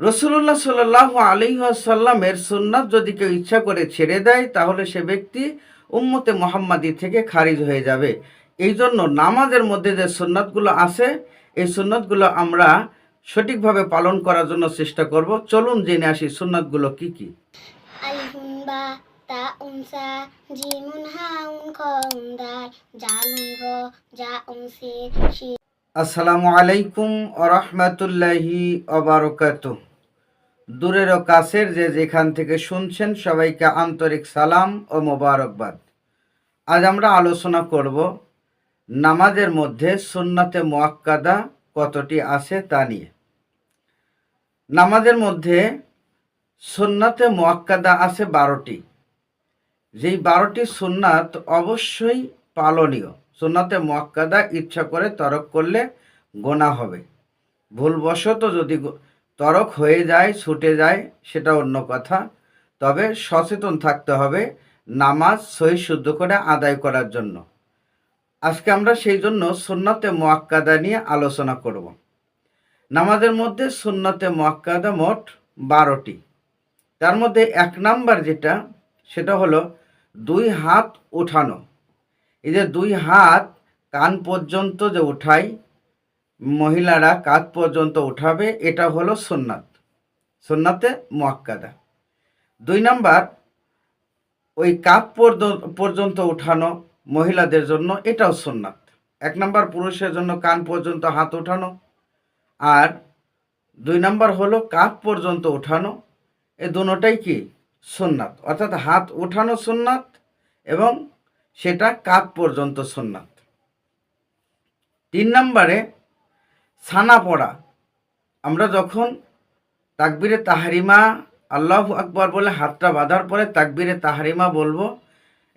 রসুল্লাহ সাল্লাহ আলিহাসাল্লামের সুন্নাত যদি কেউ ইচ্ছা করে ছেড়ে দেয় তাহলে সে ব্যক্তি উম্মতে মোহাম্মাদি থেকে খারিজ হয়ে যাবে। এই জন্য নামাজের মধ্যে যে সুন্নাতগুলো আছে এই সুন্নাতগুলো আমরা সঠিকভাবে পালন করার জন্য চেষ্টা করব। চলুন জেনে আসি সুন্নাতগুলো কি কি। তা জিমুন হাউন জালুন র আসসালামু আলাইকুম আরহামতুল্লাহি অবরকাত দূরের ও কাছের যে যেখান থেকে শুনছেন সবাইকে আন্তরিক সালাম ও মোবারকবাদ। আজ আমরা আলোচনা করব নামাজের মধ্যে সুন্নাতে মোয়াক্কাদা কতটি আছে তা নিয়ে। নামাজের মধ্যে সুন্নাতে মোয়াক্কাদা আছে বারোটি। যেই বারোটি সুন্নাত অবশ্যই পালনীয়। সুন্নাতে মোয়াক্কাদা ইচ্ছা করে তরক করলে গোনা হবে। ভুলবশত যদি তরক হয়ে যায়, ছুটে যায়, সেটা অন্য কথা। তবে সচেতন থাকতে হবে, নামাজ সহি শুদ্ধ করে আদায় করার জন্য। আজকে আমরা সেই জন্য সুন্নতে মোয়াক্কাদা নিয়ে আলোচনা করব। নামাজের মধ্যে সুন্নাতে মোয়াক্কাদা মোট বারোটি। তার মধ্যে এক নাম্বার যেটা, সেটা হলো দুই হাত উঠানো। এই যে দুই হাত কান পর্যন্ত যে উঠাই মহিলারা কাঁধ পর্যন্ত উঠাবে, এটা হলো সুন্নাত। সুন্নাতে মোয়াক্কাদা। দুই নাম্বার, ওই পর্য- পর্যন্ত উঠানো মহিলাদের জন্য এটাও সুন্নাত। এক নাম্বার, পুরুষের জন্য কান পর্যন্ত হাত উঠানো। আর দুই নাম্বার হলো কাঁধ পর্যন্ত উঠানো। এ দুটোটাই কি? সুন্নাত। অর্থাৎ হাত উঠানো সুন্নাত এবং সেটা কাঁধ পর্যন্ত সুন্নাত। তিন নম্বরে ছানা পড়া। আমরা যখন তাকবিরে তাহারিমা, আল্লাহ আকবর বলে হাতটা বাঁধার পরে তাকবিরে তাহারিমা বলব,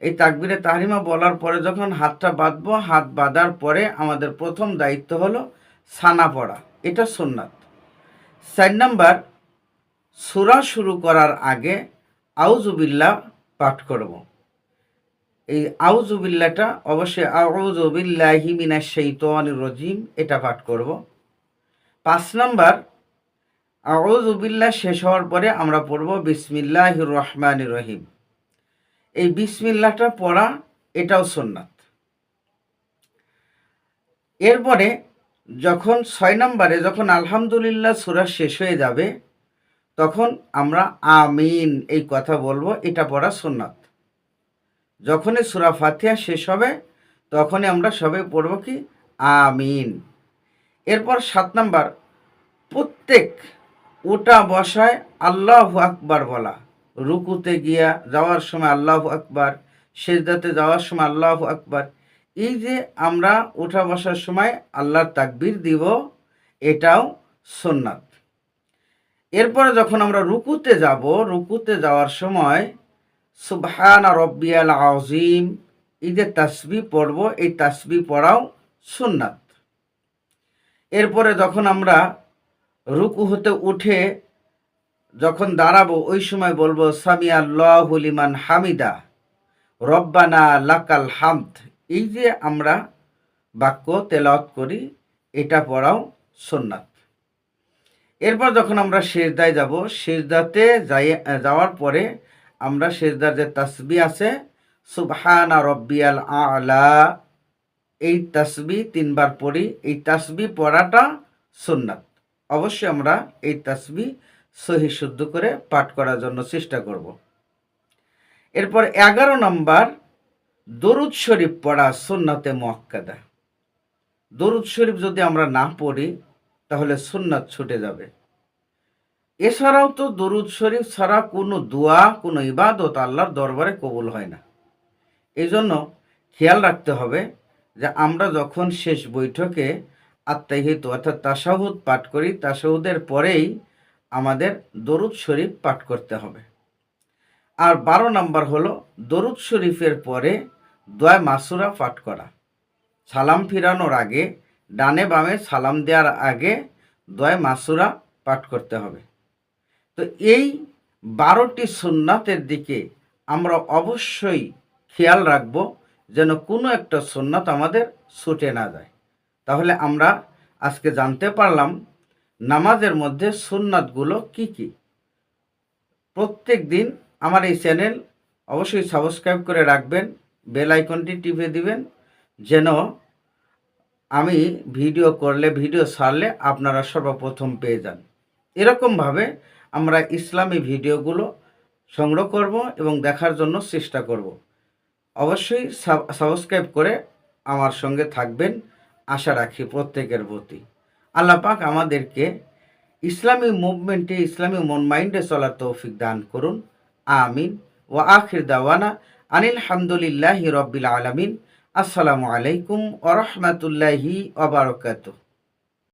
এই তাকবিরে তাহারিমা বলার পরে যখন হাতটা বাঁধবো, হাত বাঁধার পরে আমাদের প্রথম দায়িত্ব হলো ছানা পড়া। এটা সুন্নাত। চার নাম্বার, সুরা শুরু করার আগে আউজুবিল্লাহ পাঠ করব। এই আউজুবিল্লাটা অবশ্যই আউজুবিল্লাহি মিনাশ শাইতানির রজিম, এটা পাঠ করব। পাঁচ নাম্বার আউজুবিল্লাহ শেষ হওয়ার পরে আমরা পড়ব বিসমিল্লাহির রহমান রহিম। এই বিসমিল্লাহটা পড়া, এটাও সুন্নাত। এরপরে যখন ছয় নম্বরে যখন আলহামদুলিল্লাহ সুরা শেষ হয়ে যাবে, তখন আমরা আমিন এই কথা বলব, এটা পড়া সুন্নাত। যখনই সুরা ফাতিয়া শেষ হবে, তখনই আমরা সবে পড়ব কি? আমিন। এরপর সাত নাম্বার, প্রত্যেক ওটা বসায় আল্লাহ আকবার বলা। রুকুতে গিয়া যাওয়ার সময় আল্লাহ আকবার, সেজদাতে যাওয়ার সময় আল্লাহ আকবার। এই যে আমরা ওঠা বসার সময় আল্লাহর তাকবির দিব, এটাও সুন্নাত। এরপরে যখন আমরা রুকুতে যাব, রুকুতে যাওয়ার সময় সুবহান রব্বিয়াল আজিম এই যে তাসবি পড়ব, এই তাসবি পড়াও সুন্নাত। এরপরে যখন আমরা রুকু হতে উঠে যখন দাঁড়াবো, ওই সময় বলব সামিয়া লিমান হামিদা, রব্বানা লাকাল হামদ। এই যে আমরা বাক্য তেলাওয়াত করি, এটা পড়াও সুন্নাত। এরপর যখন আমরা শেষদায় যাব শেষদাতে যাই, যাওয়ার পরে আমরা শেষদার যে তাসবি আছে, সুবহানা রব্বিয়াল আলা এই তাসবি তিনবার পড়ি, এই তাসবি পড়াটা সুন্নাত। অবশ্যই আমরা এই তাসবি সহি শুদ্ধ করে পাঠ করার জন্য চেষ্টা করব। এরপর এগারো নম্বর, দরুদ শরীফ পড়া সুন্নাতে মোয়াক্কাদা। দরুদ শরীফ যদি আমরা না পড়ি, তাহলে সুন্নাত ছুটে যাবে। এছাড়াও তো দরুদ শরীফ ছাড়া কোনো দোয়া, কোনো ইবাদত আল্লাহর দরবারে কবুল হয় না। এই জন্য খেয়াল রাখতে হবে যে আমরা যখন শেষ বৈঠকে আত্মাহিত অর্থাৎ তাসাহুদ পাঠ করি, তাসাহুদের পরেই আমাদের দরুদ শরীফ পাঠ করতে হবে। আর বারো নম্বর হলো দরুদ শরীফের পরে দোয়া মাসুরা পাঠ করা। সালাম ফিরানোর আগে, ডানে বামে সালাম দেওয়ার আগে দোয়া মাসুরা পাঠ করতে হবে। তো এই বারোটি সুন্নাতের দিকে আমরা অবশ্যই খেয়াল রাখব যেন কোনো একটা সুন্নাত আমাদের ছুটে না যায়। তাহলে আমরা আজকে জানতে পারলাম নামাজের মধ্যে সুন্নাতগুলো কি কি। প্রত্যেক দিন আমার এই চ্যানেল অবশ্যই সাবস্ক্রাইব করে রাখবেন, বেল আইকনটি টিপে দিবেন, যেন আমি ভিডিও করলে, ভিডিও ছাড়লে আপনারা সর্বপ্রথম পেয়ে যান। এরকমভাবে আমরা ইসলামী ভিডিওগুলো সংগ্রহ করব এবং দেখার জন্য চেষ্টা করব। অবশ্যই সাবস্ক্রাইব করে আমার সঙ্গে থাকবেন। আশা রাখি প্রত্যেকের প্রতি। আল্লাহ পাক আমাদেরকে ইসলামী মুভমেন্টে, ইসলামী মন মাইন্ডে চলার তৌফিক দান করুন। আমিন। ও আখির দাওয়ানা আনিল হামদুলিল্লাহি রব্বিল আলামিন। আসসালামু আলাইকুম ওরহমতুল্লাহি ওবারকাতুহ